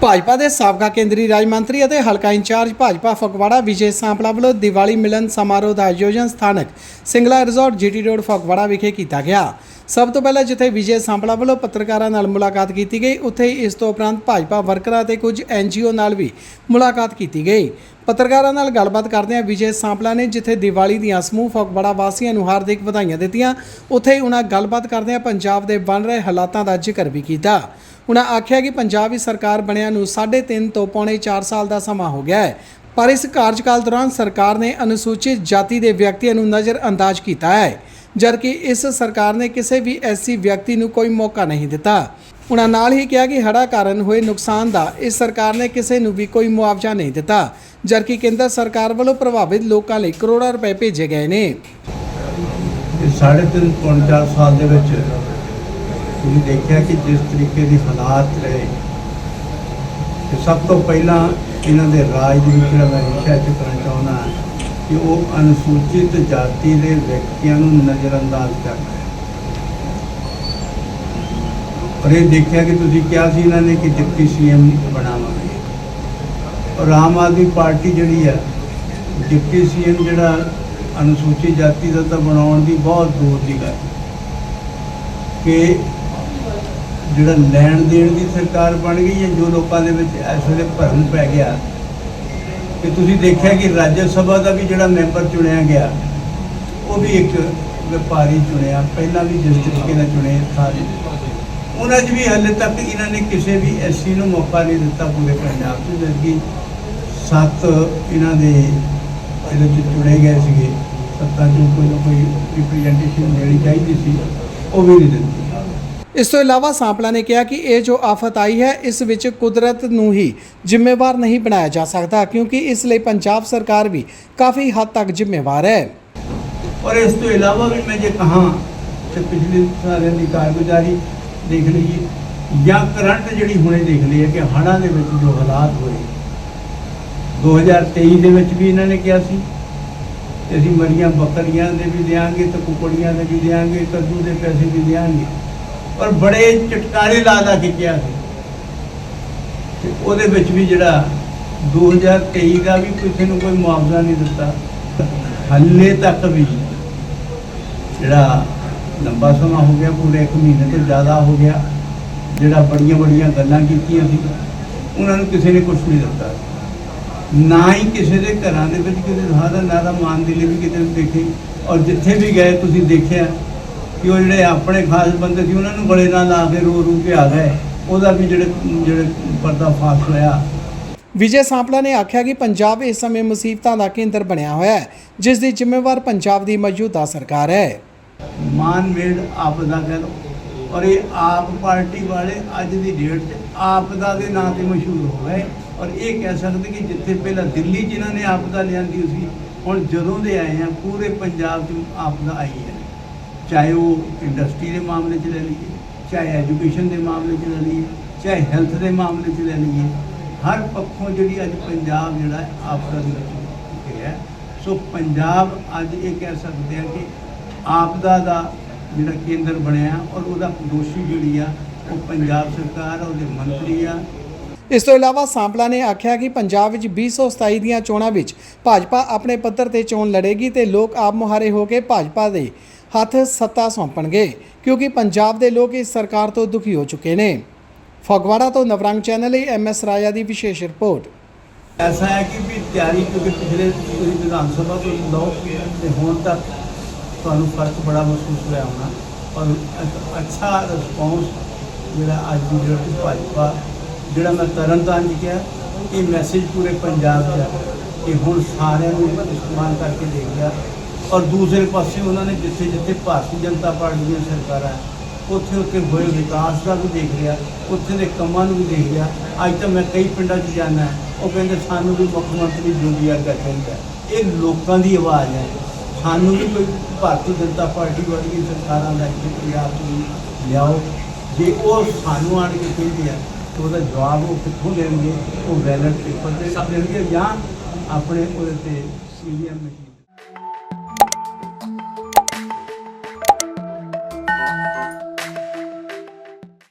ਭਾਜਪਾ ਦੇ ਸਾਬਕਾ ਕੇਂਦਰੀ ਰਾਜ ਮੰਤਰੀ ਅਤੇ ਹਲਕਾ ਇੰਚਾਰਜ ਭਾਜਪਾ ਫਗਵਾੜਾ ਵਿਜੇ ਸਾਂਪਲਾ ਵੱਲੋਂ ਦੀਵਾਲੀ ਮਿਲਨ ਸਮਾਰੋਹ ਦਾ ਆਯੋਜਨ ਸਥਾਨਕ Singla resort GT road Phagwara ਵਿਖੇ ਕੀਤਾ ਗਿਆ। ਸਭ ਤੋਂ ਪਹਿਲਾਂ ਜਿੱਥੇ ਵਿਜੇ ਸਾਂਪਲਾ ਵੱਲੋਂ ਪੱਤਰਕਾਰਾਂ ਨਾਲ ਮੁਲਾਕਾਤ ਕੀਤੀ ਗਈ, ਉੱਥੇ ਹੀ ਇਸ ਤੋਂ ਉਪਰੰਤ ਭਾਜਪਾ ਵਰਕਰਾਂ ਅਤੇ ਕੁਝ ਐਨਜੀਓ ਨਾਲ ਵੀ ਮੁਲਾਕਾਤ ਕੀਤੀ ਗਈ। ਪੱਤਰਕਾਰਾਂ ਨਾਲ ਗੱਲਬਾਤ ਕਰਦਿਆਂ ਵਿਜੇ ਸਾਂਪਲਾ ਨੇ, ਜਿੱਥੇ ਦੀਵਾਲੀ ਦੀਆਂ ਸਮੂਹ ਫਗਵਾੜਾ ਵਾਸੀਆਂ ਨੂੰ ਹਾਰਦਿਕ ਵਧਾਈਆਂ ਦਿੱਤੀਆਂ। ਉੱਥੇ ਹੀ ਉਹਨਾਂ ਗੱਲਬਾਤ ਕਰਦਿਆਂ ਪੰਜਾਬ ਦੇ ਬਣ ਰਹੇ ਹਾਲਾਤਾਂ ਦਾ ਜ਼ਿਕਰ ਵੀ ਕੀਤਾ। ਉਹਨਾਂ ਆਖਿਆ ਕਿ ਪੰਜਾਬ ਦੀ ਸਰਕਾਰ ਬਣਿਆ ਨੂੰ 3.5 ਤੋਂ ਪੌਣੇ 4 ਸਾਲ ਦਾ ਸਮਾਂ ਹੋ ਗਿਆ ਹੈ। ਪਰ ਇਸ ਕਾਰਜਕਾਲ ਦੌਰਾਨ ਸਰਕਾਰ ਨੇ ਅਨੁਸੂਚਿਤ ਜਾਤੀ ਦੇ ਵਿਅਕਤੀਆਂ ਨੂੰ ਨਜ਼ਰਅੰਦਾਜ਼ ਕੀਤਾ ਹੈ, ਜਦਕਿ ਇਸ ਸਰਕਾਰ ਨੇ ਕਿਸੇ ਵੀ ਐਸੀ ਵਿਅਕਤੀ ਨੂੰ ਕੋਈ ਮੌਕਾ ਨਹੀਂ ਦਿੱਤਾ। ਉਹਨਾਂ ਨਾਲ ਹੀ ਕਿਹਾ ਕਿ ਹੜ੍ਹਾਂ ਕਾਰਨ ਹੋਏ ਨੁਕਸਾਨ ਦਾ ਇਸ ਸਰਕਾਰ ਨੇ ਕਿਸੇ ਨੂੰ ਵੀ ਕੋਈ ਮੁਆਵਜ਼ਾ ਨਹੀਂ ਦਿੱਤਾ, ਜਦਕਿ ਕੇਂਦਰ ਸਰਕਾਰ ਵੱਲੋਂ ਪ੍ਰਭਾਵਿਤ ਲੋਕਾਂ ਲਈ ਕਰੋੜਾਂ ਰੁਪਏ ਭੇਜੇ ਗਏ ਨੇ। ਇਹ ਸਾਢੇ ਤਿੰਨ ਪੌਣੇ ਸਾਲ ਦੇ ਵਿੱਚ ਤੁਸੀਂ ਦੇਖਿਆ ਕਿ ਜਿਸ ਤਰੀਕੇ ਦੀ ਹਾਲਾਤ ਰਹੇ, ਤੇ ਸਭ ਤੋਂ ਪਹਿਲਾਂ ਇਹਨਾਂ ਦੇ ਰਾਜ ਦੇ ਵਿੱਚ ਜਿਹੜਾ ਮੈਂ ਵਿਸ਼ਾ ਚੁੱਕਣਾ ਚਾਹੁੰਦਾ ਕਿ ਉਹ ਅਨੁਸੂਚਿਤ ਜਾਤੀ ਦੇ ਵਿਅਕਤੀਆਂ ਨੂੰ ਨਜ਼ਰਅੰਦਾਜ਼ ਕਰਨਾ ਪਰ ਇਹ ਦੇਖਿਆ ਕਿ ਤੁਸੀਂ ਕਿਹਾ ਸੀ ਇਹਨਾਂ ਨੇ ਕਿ ਡਿਪਟੀ ਸੀਐਮ ਬਣਾਵਾਂਗੇ। ਔਰ ਆਮ ਆਦਮੀ ਪਾਰਟੀ ਜਿਹੜੀ ਆ, ਡਿਪਟੀ ਸੀਐਮ ਜਿਹੜਾ ਅਨੁਸੂਚਿਤ ਜਾਤੀ ਦਾ ਤਾਂ ਬਣਾਉਣ ਦੀ ਬਹੁਤ ਦੂਰ ਦੀ ਗੱਲ। ਕਿ ਜਿਹੜਾ ਲੈਣ ਦੇਣ ਦੀ ਸਰਕਾਰ ਬਣ ਗਈ ਹੈ, ਜੋ ਲੋਕਾਂ ਦੇ ਵਿੱਚ ਇਸ ਵੇਲੇ ਭਰਮ ਪੈ ਗਿਆ। ਕਿ ਤੁਸੀਂ ਦੇਖਿਆ ਕਿ ਰਾਜ ਸਭਾ ਦਾ ਵੀ ਜਿਹੜਾ ਮੈਂਬਰ ਚੁਣਿਆ ਗਿਆ, ਉਹ ਵੀ ਇੱਕ ਵਪਾਰੀ ਚੁਣਿਆ। ਪਹਿਲਾਂ ਵੀ ਜਿਸ ਤਰੀਕੇ ਨਾਲ ਚੁਣੇ ਸਾਰੇ। ਉਹਨਾਂ 'ਚ ਵੀ ਹਾਲੇ ਤੱਕ ਇਹਨਾਂ ਨੇ ਕਿਸੇ ਵੀ ਐਸਸੀ ਨੂੰ ਮੌਕਾ ਨਹੀਂ ਦਿੱਤਾ ਪੂਰੇ ਪੰਜਾਬ 'ਚ ਜਦਕਿ ਸੱਤ ਇਹਨਾਂ ਦੇ ਇਹਦੇ 'ਚ ਚੁਣੇ ਗਏ ਸੀਗੇ। ਸੱਤਾਂ 'ਚੋਂ ਕੋਈ ਨਾ ਕੋਈ ਰਿਪਰੈਜ਼ੈਂਟੇਸ਼ਨ ਦੇਣੀ ਚਾਹੀਦੀ ਸੀ ਉਹ ਵੀ ਨਹੀਂ ਦਿੱਤੀ। ਇਸ ਤੋਂ ਇਲਾਵਾ ਸਾਂਪਲਾ ਨੇ ਕਿਹਾ ਕਿ ਇਹ ਜੋ ਆਫਤ ਆਈ ਹੈ ਇਸ ਵਿੱਚ ਕੁਦਰਤ ਨੂੰ ਹੀ ਜ਼ਿੰਮੇਵਾਰ ਨਹੀਂ ਬਣਾਇਆ ਜਾ ਸਕਦਾ ਕਿਉਂਕਿ ਇਸ ਲਈ ਪੰਜਾਬ ਸਰਕਾਰ ਵੀ ਕਾਫੀ ਹੱਦ ਤੱਕ ਜ਼ਿੰਮੇਵਾਰ ਹੈ। ਔਰ ਇਸ ਤੋਂ ਇਲਾਵਾ ਵੀ ਮੈਂ ਜੇ ਕਹਾਂ ਤੇ ਪਿਛਲੇ ਸਾਰਿਆਂ ਦੀ ਕਾਰਗੁਜ਼ਾਰੀ ਦੇਖ ਲਈਏ ਜਾਂ। ਕਰੰਟ ਜਿਹੜੀ ਹੁਣੇ ਦੇਖ ਲਈ ਹੈ ਕਿ ਹੜ੍ਹਾਂ ਦੇ ਵਿੱਚ ਜੋ ਹਾਲਾਤ ਹੋਏ। 2023 ਦੇ ਵਿੱਚ ਵੀ ਇਹਨਾਂ ਨੇ ਕਿਹਾ ਸੀ ਅਸੀਂ ਮਰੀਆਂ ਬੱਕਰੀਆਂ ਦੇ ਵੀ ਦਿਆਂਗੇ ਤੇ ਕੁਕੜੀਆਂ ਦੇ ਵੀ ਦਿਆਂਗੇ, ਕੱਦੂ ਦੇ ਪੈਸੇ ਵੀ ਦਿਆਂਗੇ। ਪਰ ਬੜੇ ਚਟਕਾਰੇ ਲਾ ਲਾ ਕੇ ਕਿਹਾ ਸੀ। ਤੇ ਉਹਦੇ ਵਿੱਚ ਵੀ ਜਿਹੜਾ 2023 ਦਾ ਵੀ ਕਿਸੇ ਨੂੰ ਕੋਈ ਮੁਆਵਜ਼ਾ ਨਹੀਂ ਦਿੱਤਾ। ਹੱਲੇ ਤੱਕ ਵੀ ਜਿਹੜਾ ਲੰਬਾ ਸਮਾਂ ਹੋ ਗਿਆ, ਪੂਰੇ 1 ਮਹੀਨੇ ਤੋਂ ਜ਼ਿਆਦਾ ਹੋ ਗਿਆ। ਜਿਹੜਾ ਬੜੀਆਂ ਬੜੀਆਂ ਗੱਲਾਂ ਕੀਤੀਆਂ ਸੀ, ਉਹਨਾਂ ਨੂੰ ਕਿਸੇ ਨੇ ਕੁਝ ਨਹੀਂ ਦਿੱਤਾ। ਨਾ ਹੀ ਕਿਸੇ ਦੇ ਘਰਾਂ ਦੇ ਵਿੱਚ ਕਿਸੇ ਦਾ ਨਾ ਮਾਨ ਦੇ ਲਈ ਵੀ ਕਿਤੇ ਦੇਖੇ। ਔਰ ਜਿੱਥੇ ਵੀ ਗਏ, ਤੁਸੀਂ ਦੇਖਿਆ ਕਿ ਉਹ ਜਿਹੜੇ ਆਪਣੇ ਖਾਸ ਬੰਦੇ ਸੀ, ਉਹਨਾਂ ਨੂੰ ਬੜੇ ਨਾਲ ਲਾ ਕੇ ਰੋ ਰੋ ਕੇ ਆ ਗਏ। ਉਹਦਾ ਵੀ ਜਿਹੜੇ ਜਿਹੜੇ ਪਰਦਾ ਫਾਸ ਹੋਇਆ। ਵਿਜੇ ਸਾਂਪਲਾ ਨੇ ਆਖਿਆ ਕਿ ਪੰਜਾਬ ਇਸ ਸਮੇਂ ਮੁਸੀਬਤਾਂ ਦਾ ਕੇਂਦਰ ਬਣਿਆ ਹੋਇਆ ਹੈ, ਜਿਸ ਦੀ ਜ਼ਿੰਮੇਵਾਰ ਪੰਜਾਬ ਦੀ ਮੌਜੂਦਾ ਸਰਕਾਰ ਹੈ। ਮਾਨ ਮੇਡ ਆਪਦਾ ਕਹਿ ਲਓ। ਔਰ ਇਹ ਆਪ ਪਾਰਟੀ ਵਾਲੇ ਅੱਜ ਦੀ ਡੇਟ 'ਚ ਆਪਦਾ ਦੇ ਨਾਂ ਤੇ ਮਸ਼ਹੂਰ ਹੋ ਗਏ। ਔਰ ਇਹ ਕਹਿ ਸਕਦੇ ਕਿ ਜਿੱਥੇ ਪਹਿਲਾਂ ਦਿੱਲੀ 'ਚ ਇਹਨਾਂ ਨੇ ਆਪਦਾ ਲਿਆਂਦੀ ਸੀ ਹੁਣ ਜਦੋਂ ਦੇ ਆਏ ਆ, ਪੂਰੇ ਪੰਜਾਬ 'ਚ ਆਪਦਾ ਆਈ ਹੈ। ਚਾਹੇ ਉਹ ਇੰਡਸਟਰੀ ਦੇ ਮਾਮਲੇ 'ਚ ਲੈ ਲਈਏ, ਚਾਹੇ ਐਜੂਕੇਸ਼ਨ ਦੇ ਮਾਮਲੇ 'ਚ ਲੈ ਲਈਏ, ਚਾਹੇ ਹੈਲਥ ਦੇ ਮਾਮਲੇ 'ਚ ਲੈ ਲਈਏ, ਹਰ ਪੱਖੋਂ ਜਿਹੜੀ ਅੱਜ ਪੰਜਾਬ ਜਿਹੜਾ ਹੈ, ਆਪਦਾ ਦੇ ਵਿੱਚ ਗਿਆ ਸੋ ਪੰਜਾਬ ਅੱਜ ਇਹ ਕਹਿ ਸਕਦੇ ਆ ਕਿ ਆਪਦਾ ਦਾ ਜਿਹੜਾ ਕੇਂਦਰ ਬਣਿਆ ਔਰ ਉਹਦਾ ਦੋਸ਼ੀ ਜਿਹੜੀ ਆ ਉਹ ਪੰਜਾਬ ਸਰਕਾਰ ਉਹਦੇ ਮੰਤਰੀ ਆ। ਇਸ ਤੋਂ ਇਲਾਵਾ ਸਾਂਪਲਾ ਨੇ ਆਖਿਆ ਕਿ ਪੰਜਾਬ ਵਿੱਚ 2027 ਦੀਆਂ ਚੋਣਾਂ ਵਿੱਚ ਭਾਜਪਾ ਆਪਣੇ ਪੱਧਰ ਤੇ ਚੋਣ ਲੜੇਗੀ ਤੇ ਲੋਕ ਆਪ ਮੁਹਾਰੇ ਹੋ ਕੇ ਭਾਜਪਾ ਦੇ ਹੱਥ ਸੱਤਾ ਸੌਂਪਣਗੇ ਕਿਉਂਕਿ ਪੰਜਾਬ ਦੇ ਲੋਕ ਇਸ ਸਰਕਾਰ ਤੋਂ ਦੁਖੀ ਹੋ ਚੁੱਕੇ ਨੇ। ਫਗਵਾੜਾ ਤੋਂ ਨਵਰੰਗ ਚੈਨਲ ਲਈ ਐਮਐਸ ਰਾਜਾ ਦੀ ਵਿਸ਼ੇਸ਼ ਰਿਪੋਰਟ। ਐਸਾ ਹੈ ਕਿ ਵੀ ਤਿਆਰੀ ਕਿਉਂਕਿ ਪਿਛਲੇ ਵਿਧਾਨ ਸਭਾ ਤੋਂ ਲਓ ਤੇ ਹੁਣ ਤੱਕ ਤੁਹਾਨੂੰ ਫ਼ਰਕ ਬੜਾ ਮਹਿਸੂਸ ਹੋਇਆ ਹੋਣਾ। ਔਰ ਇੱਕ ਅੱਛਾ ਰਿਸਪੌਂਸ ਜਿਹੜਾ ਅੱਜ ਦੀ ਜਿਹੜੀ ਭਾਜਪਾ, ਜਿਹੜਾ ਮੈਂ ਤਰਨਤਾਰਨ ਚ ਕਿਹਾ, ਇਹ ਮੈਸੇਜ ਪੂਰੇ ਪੰਜਾਬ ਦਾ ਕਿ ਹੁਣ ਸਾਰਿਆਂ ਨੂੰ ਇਸਤੇਮਾਲ ਕਰਕੇ ਦੇਖ ਲਿਆ। ਔਰ ਦੂਸਰੇ ਪਾਸੇ ਉਹਨਾਂ ਨੇ ਜਿੱਥੇ ਜਿੱਥੇ ਭਾਰਤੀ ਜਨਤਾ ਪਾਰਟੀ ਦੀਆਂ ਸਰਕਾਰਾਂ, ਉੱਥੇ ਉੱਥੇ ਹੋਏ ਵਿਕਾਸ ਦਾ ਵੀ ਦੇਖ ਲਿਆ, ਉੱਥੇ ਦੇ ਕੰਮਾਂ ਨੂੰ ਵੀ ਦੇਖ ਲਿਆ। ਅੱਜ ਤਾਂ ਮੈਂ ਕਈ ਪਿੰਡਾਂ 'ਚ ਜਾਣਾ ਉਹ ਕਹਿੰਦੇ ਸਾਨੂੰ ਵੀ ਮੁੱਖ ਮੰਤਰੀ ਜੁੰਡੀਆ ਦਾ ਚਾਹੀਦਾ। ਇਹ ਲੋਕਾਂ ਦੀ ਆਵਾਜ਼ ਹੈ। ਸਾਨੂੰ ਵੀ ਕੋਈ ਭਾਰਤੀ ਜਨਤਾ ਪਾਰਟੀ ਵਰਗੀ ਸਰਕਾਰਾਂ ਦਾ ਇੱਥੇ ਪੰਜਾਬ 'ਚ ਲਿਆਓ। ਜੇ ਉਹ ਸਾਨੂੰ ਆਣ ਕੇ ਕਹਿੰਦੇ ਆ ਤਾਂ ਉਹਦਾ ਜਵਾਬ ਉਹ ਕਿੱਥੋਂ ਦੇਣਗੇ? ਉਹ ਬੈਲਟ ਪੇਪਰ ਤੇ ਦੇਣਗੇ ਜਾਂ ਆਪਣੇ ਉਹਦੇ ਤੇ ਸੀਐਮ